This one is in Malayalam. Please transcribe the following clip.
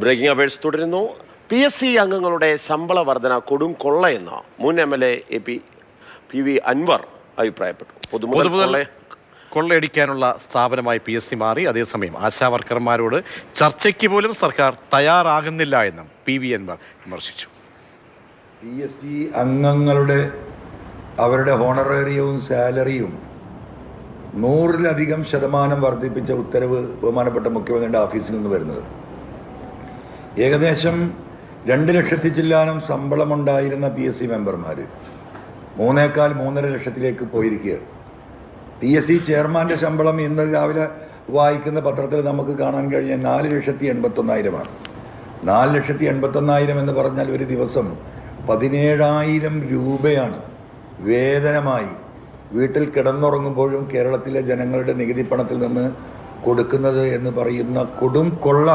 ബ്രേക്കിംഗ് അവേഴ്സ് തുടരുന്നു. പി എസ് സി അംഗങ്ങളുടെ ശമ്പള വർധന കൊടും കൊള്ളയെന്ന് മുൻ M L A A P P V Anvar അഭിപ്രായപ്പെട്ടു. പൊതുമുതൽ പൊതുമുതൽ കൊള്ളയടിക്കാനുള്ള സ്ഥാപനമായി പി എസ് സി മാറി. അതേസമയം ആശാവർക്കർമാരോട് ചർച്ചയ്ക്ക് പോലും സർക്കാർ തയ്യാറാകുന്നില്ല എന്നും പി വി അൻവർ വിമർശിച്ചു. പി എസ് സി അംഗങ്ങളുടെ അവരുടെ ഹോണറേറിയവും സാലറിയും നൂറിലധികം ശതമാനം വർദ്ധിപ്പിച്ച ഉത്തരവ് ബഹുമാനപ്പെട്ട മുഖ്യമന്ത്രിയുടെ ഓഫീസിൽ നിന്ന് വരുന്നത്. ഏകദേശം രണ്ട് ലക്ഷത്തി ചില്ലാനം ശമ്പളമുണ്ടായിരുന്ന പി എസ് സി മെമ്പർമാർ മൂന്നേക്കാൽ മൂന്നര ലക്ഷത്തിലേക്ക് പോയിരിക്കുകയാണ്. പി എസ് സി ചെയർമാന്റെ ശമ്പളം ഇന്ന് രാവിലെ വായിക്കുന്ന പത്രത്തിൽ നമുക്ക് കാണാൻ കഴിഞ്ഞ നാല് ലക്ഷത്തി എൺപത്തൊന്നായിരമാണ്. നാല് ലക്ഷത്തി എൺപത്തൊന്നായിരം എന്ന് പറഞ്ഞാൽ ഒരു ദിവസം പതിനേഴായിരം രൂപയാണ് വേതനമായി വീട്ടിൽ കിടന്നുറങ്ങുമ്പോഴും കേരളത്തിലെ ജനങ്ങളുടെ നികുതി പണത്തിൽ നിന്ന് കൊടുക്കുന്നത് എന്ന് പറയുന്ന കൊടും കൊള്ള